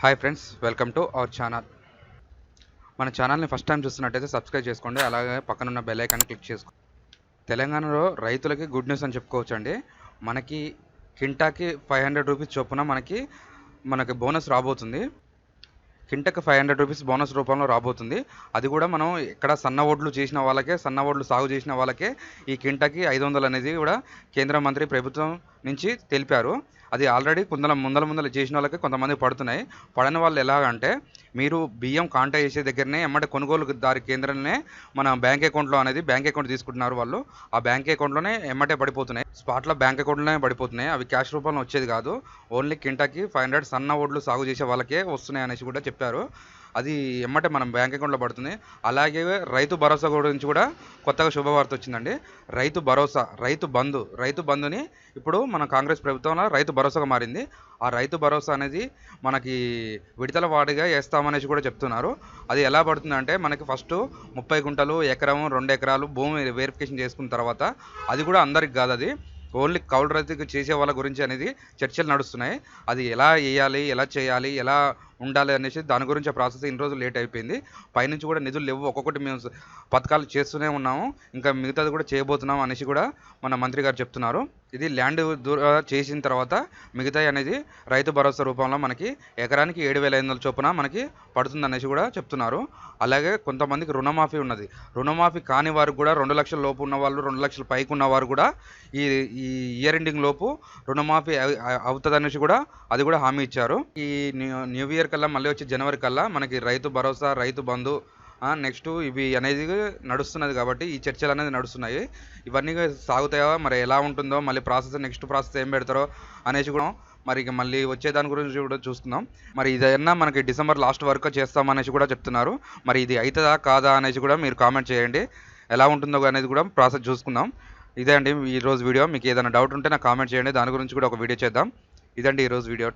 Hi friends welcome to our channel మన ఛానల్ని first time చూస్తున్నట్టయితే సబ్స్క్రైబ్ చేసుకోండి. అలాగే పక్కనున్న బెల్ ఐకాన్ క్లిక్ చేసుకోండి తెలంగాణలో రైతులకి గుడ్ న్యూస్ అని చెప్పుకోవచ్చు అండి మనకి కింటాకి ఫైవ్ హండ్రెడ్ రూపీస్ చొప్పున మనకి మనకి బోనస్ రాబోతుంది. కింటకి ఫైవ్ హండ్రెడ్ రూపీస్ బోనస్ రూపంలో రాబోతుంది. అది కూడా మనం ఇక్కడ సన్న ఓడ్లు చేసిన వాళ్ళకే సన్న ఓడ్లు సాగు చేసిన వాళ్ళకే ఈ కింటకి ఐదు వందలు అనేది కూడా కేంద్ర మంత్రి ప్రభుత్వం నుంచి తెలిపారు. అది ఆల్రెడీ కొందల ముందల ముందల చేసిన వాళ్ళకి కొంతమంది పడుతున్నాయి. పడని వాళ్ళు ఎలాగంటే మీరు బియ్యం కాంటాక్ట్ చేసే దగ్గరనే ఎమ్మటే కొనుగోలుదారి కేంద్రంలోనే మన బ్యాంక్ అకౌంట్లో అనేది బ్యాంక్ అకౌంట్ తీసుకుంటున్నారు వాళ్ళు. ఆ బ్యాంక్ అకౌంట్లోనే ఎమ్మటే పడిపోతున్నాయి. స్పాట్లో బ్యాంక్ అకౌంట్లోనే పడిపోతున్నాయి. అవి క్యాష్ రూపంలో వచ్చేది కాదు. ఓన్లీ కింటాకి ఫైవ్ హండ్రెడ్ సన్న ఓడ్లు సాగు చేసే వాళ్ళకే వస్తున్నాయి అనేసి కూడా చెప్పారు. చెప్పారు. అది ఎమ్మటే మనం బ్యాంక్ అకౌంట్లో పడుతుంది. అలాగే రైతు భరోసా గురించి కూడా కొత్తగా శుభవార్త వచ్చిందండి. రైతు భరోసా రైతు బంధు రైతు బంధుని ఇప్పుడు మన కాంగ్రెస్ ప్రభుత్వంలో రైతు భరోసాగా మారింది. ఆ రైతు భరోసా అనేది మనకి విడతల వాడిగా వేస్తామనేసి కూడా చెప్తున్నారు. అది ఎలా పడుతుందంటే మనకి ఫస్ట్ ముప్పై గుంటలు ఎకరం రెండు ఎకరాలు భూమి వెరిఫికేషన్ చేసుకున్న తర్వాత అది కూడా అందరికి కాదు అది. ఓన్లీ కౌలు రైతుకు చేసే వాళ్ళ గురించి అనేది చర్చలు నడుస్తున్నాయి. అది ఎలా వేయాలి ఎలా చేయాలి ఎలా ఉండాలి అనేసి దాని గురించి ఆ ప్రాసెస్ ఇన్ని రోజులు లేట్ అయిపోయింది. పైనుంచి కూడా నిధులు లేవు. ఒక్కొక్కటి మేము పథకాలు చేస్తూనే ఉన్నాము. ఇంకా మిగతాది కూడా చేయబోతున్నాం అనేసి కూడా మన మంత్రి గారు చెప్తున్నారు. ఇది ల్యాండ్ దూర చేసిన తర్వాత మిగతా అనేది రైతు భరోసా రూపంలో మనకి ఎకరానికి ఏడు వేల ఐదు వందల చొప్పున మనకి పడుతుంది అనేసి కూడా చెప్తున్నారు. అలాగే కొంతమందికి రుణమాఫీ ఉన్నది. రుణమాఫీ కాని వారు కూడా రెండు లక్షల లోపు ఉన్న వాళ్ళు రెండు లక్షల పైకి ఉన్న వారు కూడా ఈ ఈ ఇయర్ ఎండింగ్ లోపు రుణమాఫీ అవుతుంది అనేసి కూడా అది కూడా హామీ ఇచ్చారు. ఈ న్యూ న్యూ ఫిబ్రవరి కల్లా మళ్ళీ వచ్చి జనవరి కల్లా మనకి రైతు భరోసా రైతు బంధు నెక్స్ట్ ఇవి అనేది నడుస్తున్నది కాబట్టి ఈ చర్చలు అనేది నడుస్తున్నాయి. ఇవన్నీ సాగుతాయా? మరి ఎలా ఉంటుందో మళ్ళీ ప్రాసెస్ నెక్స్ట్ ప్రాసెస్ ఏం పెడతారో అనేసి కూడా మరి ఇక మళ్ళీ వచ్చే దాని గురించి కూడా చూస్తున్నాం. మరి ఇదైనా మనకి డిసెంబర్ లాస్ట్ వరకు చేస్తామనేసి కూడా చెప్తున్నారు. మరి ఇది అవుతుందా కాదా అనేసి కూడా మీరు కామెంట్ చేయండి. ఎలా ఉంటుందో అనేది కూడా ప్రాసెస్ చూసుకుందాం. ఇదే అండి ఈ రోజు వీడియో. మీకు ఏదైనా డౌట్ ఉంటే నాకు కామెంట్ చేయండి. దాని గురించి కూడా ఒక వీడియో చేద్దాం. ఇదండి ఈరోజు వీడియో.